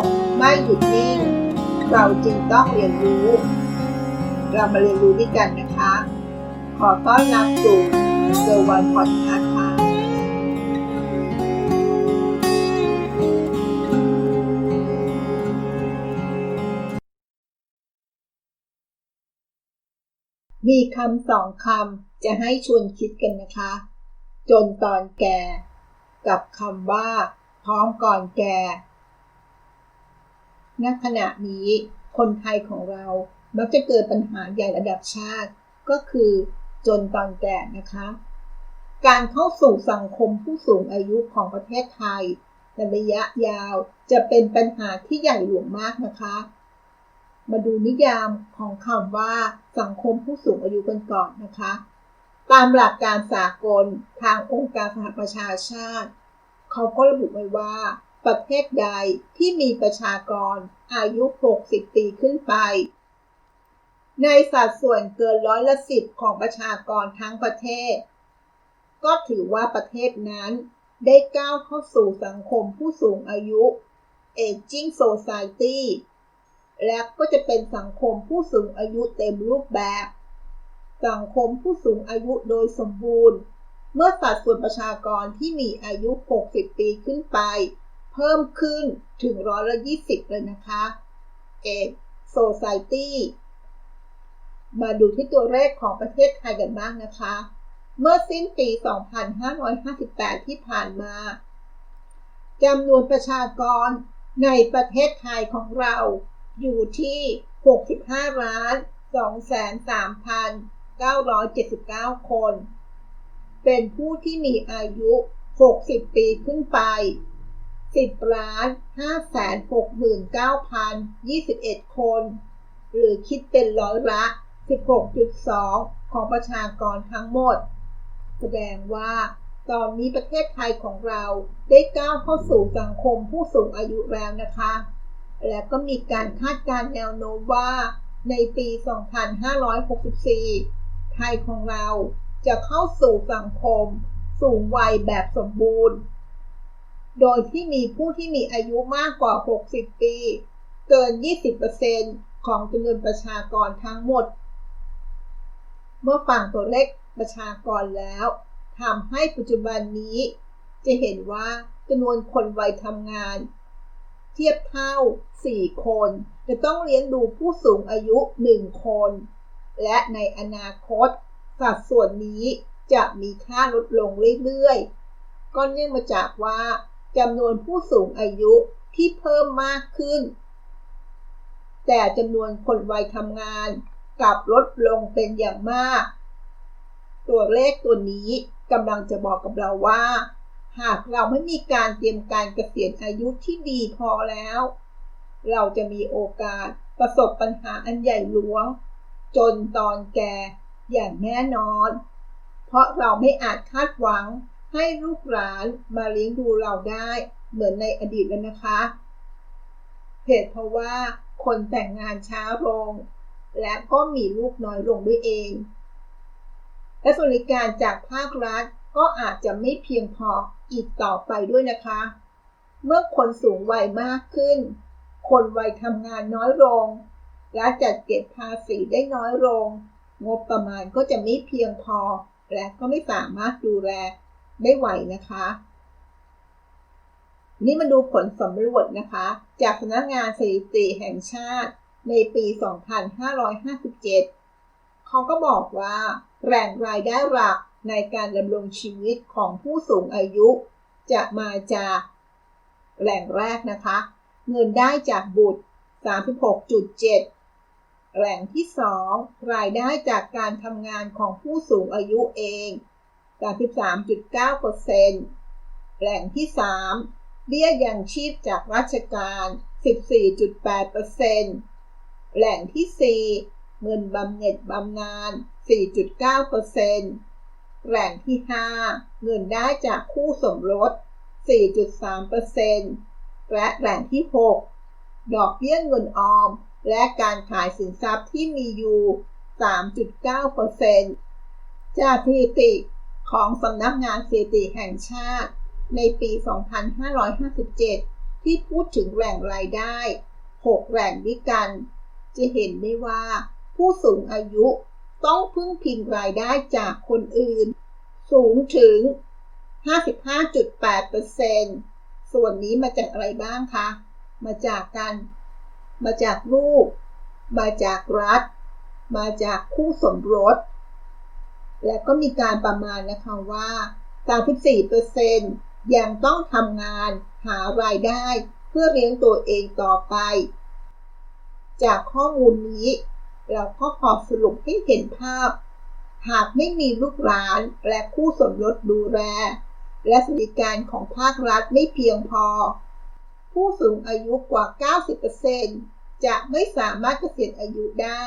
กไม่หยุดนิ่ง เราจึงต้องเรียนรู้ เรามาเรียนรู้ด้วยกันนะคะ ขอต้อนรับสู่เซอร์วันพอดคาส์ค่ะมีคำสองคำจะให้ชวนคิดกันนะคะ จนตอนแก่ กับคำว่า พร้อมก่อนแก่ ณขณะนี้คนไทยของเรามักจะเกิดปัญหาใหญ่ระดับชาติ ก็คือจนตอนแก่นะคะ การเข้าสู่สังคมผู้สูงอายุของประเทศไทยในระยะยาวจะเป็นปัญหาที่ใหญ่หลวงมากนะคะ มาดูนิยามของคำว่าสังคมผู้สูงอายุกันก่อนนะคะ ตามหลักการสากลทางองค์การสหประชาชาติ เขาก็ระบุไว้ว่า ประเทศใดที่มีประชากรอายุ 60 ปีขึ้นไป ในสัดส่วนเกินร้อยละสิบของประชากรทั้งประเทศ ก็ถือว่าประเทศนั้นได้ก้าวเข้าสู่สังคมผู้สูงอายุ Aging Society และก็จะเป็นสังคมผู้สูงอายุเต็มรูปแบบ สังคมผู้สูงอายุโดยสมบูรณ์ เมื่อสัดส่วนประชากรที่มีอายุ 60 ปีขึ้นไป เพิ่มขึ้นถึงร้อยละ20เลยนะคะเอก Society มาดูที่ตัวเลขของประเทศไทยกันบ้างนะคะ เมื่อสิ้นปี 2558 ที่ผ่านมาจำนวนประชากรในประเทศไทยของเราอยู่ที่ 65ล้าน23,979 คน เป็นผู้ที่มีอายุ 60 ปีขึ้นไป 10ล้าน569,021 คน หรือคิดเป็นร้อยละ 16.2 ของประชากรทั้งหมด แสดงว่าตอนนี้ประเทศไทยของเราได้ก้าวเข้าสู่สังคมผู้สูงอายุแล้วนะคะ และก็มีการคาดการณ์แนวโน้มว่าในปี 2564 ไทยของเราจะเข้าสู่สังคม สูงวัยแบบสมบูรณ์ โดยที่มีผู้ที่มีอายุมากกว่า 60 ปี เกิน 20%ของจำนวนประชากรทั้งหมด เมื่อฟังตัวเลขประชากรแล้วทำให้ปัจจุบันนี้ จะเห็นว่าจำนวนคนวัยทำงาน เทียบเท่า 4 คน จะต้องเลี้ยงดูผู้สูงอายุ 1 คน และในอนาคต สัดส่วนนี้จะมีค่าลดลงเรื่อยๆ ก็เนื่องมาจากว่า จำนวนผู้สูงอายุที่เพิ่มมากขึ้น แต่จำนวนคนวัยทำงานกลับลดลงเป็นอย่างมาก ตัวเลขตัวนี้กำลังจะบอกกับเราว่า หากเราไม่มีการเตรียมการเกษียณอายุที่ดีพอแล้ว เราจะมีโอกาสประสบปัญหาอันใหญ่หลวง จนตอนแก่อย่างแน่นอน เพราะเราไม่อาจคาดหวัง ให้ลูกหลานมาเลี้ยงดูเราได้เหมือนในอดีตแล้วนะคะเหตุเพราะว่าคนแต่งงานช้าลง และก็มีลูกน้อยลงด้วยเอง และสวัสดิการจากภาครัฐก็อาจจะไม่เพียงพออีกต่อไปด้วยนะคะ เมื่อคนสูงวัยมากขึ้น คนวัยทำงานน้อยลง และจัดเก็บภาษีได้น้อยลง งบประมาณก็จะไม่เพียงพอ และก็ไม่สามารถดูแล ได้ไหวนะคะ นี่มาดูผลสำรวจนะคะ จากสำนักงานสถิติแห่งชาติในปี 2557 เขาก็บอกว่า แหล่งรายได้หลักในการดำรงชีวิตของผู้สูงอายุ จะมาจากแหล่งแรกนะคะ เงินได้จากบุตร 36.7 แหล่งที่ 2 รายได้จากการทำงานของผู้สูงอายุเอง 33.9%แหล่งที่ 3 เบี้ยยังชีพจากราชการ 14.8%แหล่งที่ 4 เงินบำเหน็จบำนาญ 4.9%แหล่งที่ 5 เงินได้จากคู่สมรส 4.3%และแหล่งที่ 6 ดอกเบี้ยเงินออม และการขายสินทรัพย์ที่มีอยู่ 3.9%จากสถิติ ของสำนักงานสถิติแห่งชาติ ในปี 2557 ที่พูดถึงแหล่งรายได้ 6 แหล่งด้วยกัน จะเห็นได้ว่า ผู้สูงอายุต้องพึ่งพิงรายได้จากคนอื่น สูงถึง 55.8%ส่วนนี้มาจากอะไรบ้างคะ มาจากการ มาจากลูก มาจากรัฐ มาจากคู่สมรส และก็มีการประมาณนะคะว่า 34%ยังต้องทำงานหารายได้เพื่อเลี้ยงตัวเองต่อไป จากข้อมูลนี้ เราก็ขอสรุปให้เห็นภาพ หากไม่มีลูกหลานและคู่สมรสดูแล และสวัสดิการของภาครัฐไม่เพียงพอ ผู้สูงอายุกว่า 90%จะไม่สามารถเกษียณอายุได้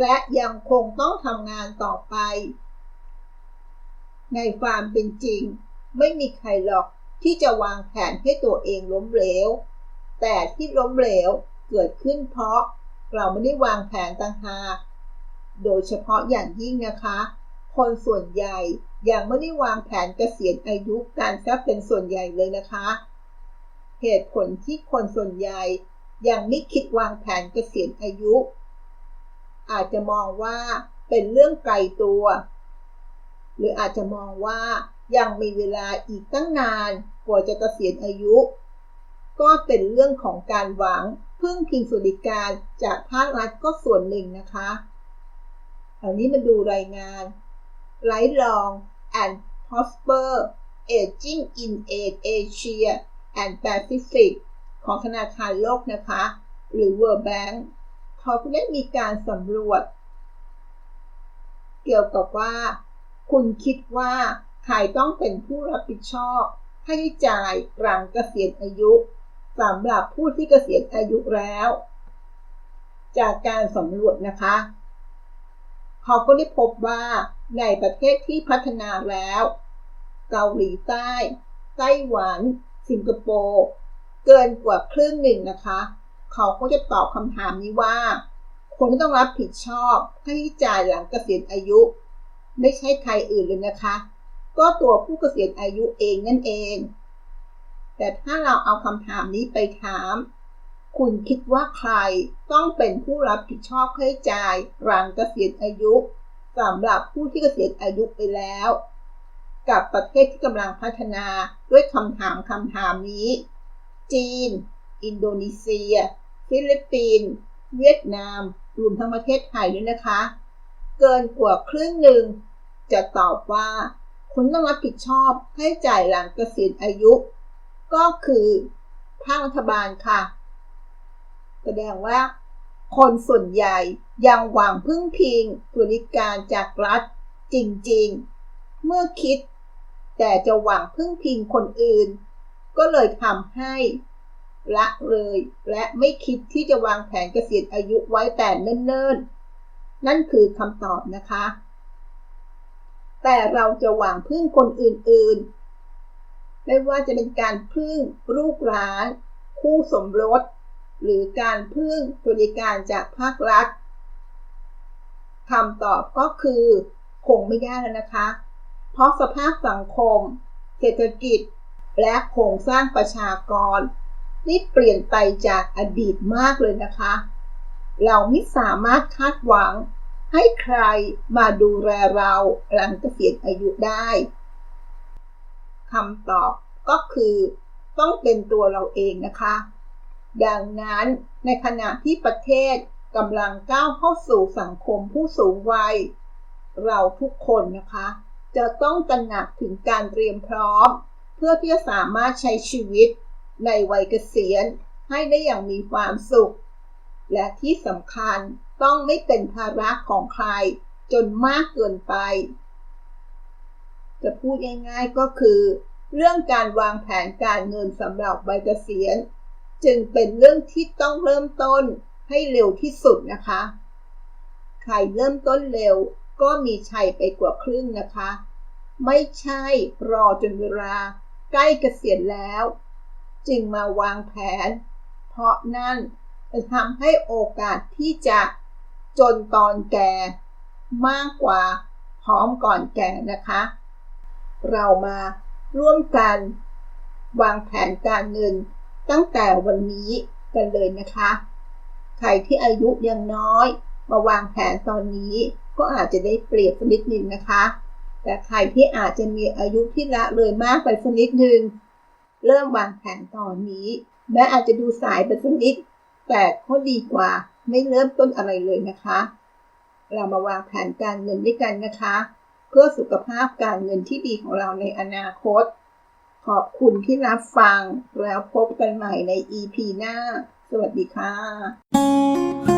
และยังคงต้องทำงานต่อไป ในความเป็นจริง ไม่มีใครหรอกที่จะวางแผนให้ตัวเองล้มเหลว แต่ที่ล้มเหลวเกิดขึ้นเพราะเราไม่ได้วางแผนต่างหากโดยเฉพาะอย่างยิ่งนะคะ คนส่วนใหญ่ยังไม่ได้วางแผนเกษียณอายุการซะเป็นส่วนใหญ่เลยนะคะ เหตุผลที่คนส่วนใหญ่ยังไม่คิดวางแผนเกษียณอายุ อาจจะมองว่าเป็นเรื่องไกลตัว รืออาจจะมองว่ายังมีเวลาอีกตั้งนานกว่าจะเกษียณอายุ ก็เป็นเรื่องของการหวังพึ่งพิงสวัสดิการจากภาครัฐก็ส่วนหนึ่งนะคะอันนี้มาดูรายงาน Lifelong and Prosper Aging in asia and Pacific ของธนาคารโลกนะคะ หรือ World Bank เขาได้มีการสำรวจ เกี่ยวกับว่า คุณคิดว่าใครต้องเป็นผู้รับผิดชอบค่าใช้จ่ายหลังเกษียณอายุสำหรับผู้ที่เกษียณอายุแล้ว จากการสำรวจนะคะ เขาก็ได้พบว่าในประเทศที่พัฒนาแล้ว เกาหลีใต้ ไต้หวัน สิงคโปร์เกินกว่าครึ่งหนึ่งนะคะ เขาก็จะตอบคำถามนี้ว่า คนที่ต้องรับผิดชอบค่าใช้จ่ายหลังเกษียณอายุ ไม่ใช่ใครอื่นเลยนะคะ ก็ตัวผู้เกษียณอายุเองนั่นเอง แต่ถ้าเราเอาคำถามนี้ไปถาม คุณคิดว่าใครต้องเป็นผู้รับผิดชอบค่าใช้จ่ายหลังเกษียณอายุสำหรับผู้ที่เกษียณอายุไปแล้ว กับประเทศที่กำลังพัฒนาด้วยคำถามคำถามนี้ จีน อินโดนีเซีย ฟิลิปปินส์เวียดนามรวมทั้งประเทศไทยด้วยนะคะ เกินกว่าครึ่งหนึ่ง จะตอบว่า คุณต้องรับผิดชอบให้จ่ายหลังเกษียณอายุ ก็คือภาครัฐบาลค่ะ แสดงว่า คนส่วนใหญ่ยังหวังพึ่งพิงบริการจากรัฐจริงๆ เมื่อคิด แต่จะหวังพึ่งพิงคนอื่น ก็เลยทำให้ละเลยและไม่คิดที่จะวางแผนเกษียณอายุไว้แต่เนิ่นๆ นั่นคือคำตอบนะคะ แต่เราจะหวังพึ่งคนอื่นๆ ไม่ว่าจะเป็นการพึ่งลูกหลาน คู่สมรส หรือการพึ่งบริการจากภาครัฐคำตอบก็คือคงไม่ได้แล้วนะคะ เพราะสภาพสังคม เศรษฐกิจ และโครงสร้างประชากรนี่เปลี่ยนไปจากอดีตมากเลยนะคะ เราไม่สามารถคาดหวัง ให้ใครมาดูแลเราหลังเกษียณอายุได้คำตอบก็คือต้องเป็นตัวเราเองนะคะ ดังนั้นในขณะที่ประเทศกำลังก้าวเข้าสู่สังคมผู้สูงวัย เราทุกคนนะคะ จะต้องตระหนักถึงการเตรียมพร้อม เพื่อที่จะสามารถใช้ชีวิตในวัยเกษียณให้ได้อย่างมีความสุข และที่สำคัญต้องไม่เป็นภาระของใครจนมากเกินไป จะพูดง่ายๆก็คือ เรื่องการวางแผนการเงินสำหรับใบเกษียณ จึงเป็นเรื่องที่ต้องเริ่มต้นให้เร็วที่สุดนะคะ ใครเริ่มต้นเร็วก็มีชัยไปกว่าครึ่งนะคะ ไม่ใช่รอจนเวลาใกล้เกษียณแล้ว จึงมาวางแผน เพราะนั่น จะทำให้โอกาสที่จะจนตอนแก่มากกว่าพร้อมก่อนแก่นะคะ เรามาร่วมกันวางแผนการเงินตั้งแต่วันนี้กันเลยนะคะ ใครที่อายุยังน้อย มาวางแผนตอนนี้ก็อาจจะได้เปรียบสักนิดหนึ่งนะคะ แต่ใครที่อาจจะมีอายุที่ละเลยมากไปสักนิดหนึ่งเริ่มวางแผนตอนนี้ แม้อาจจะดูสายไปสักนิด แต่ก็ดีกว่าไม่เริ่มต้นอะไรเลยนะคะ เรามาวางแผนการเงินด้วยกันนะคะ เพื่อสุขภาพการเงินที่ดีของเราในอนาคต ขอบคุณที่รับฟังแล้วพบกันใหม่ใน EP หน้า สวัสดีค่ะ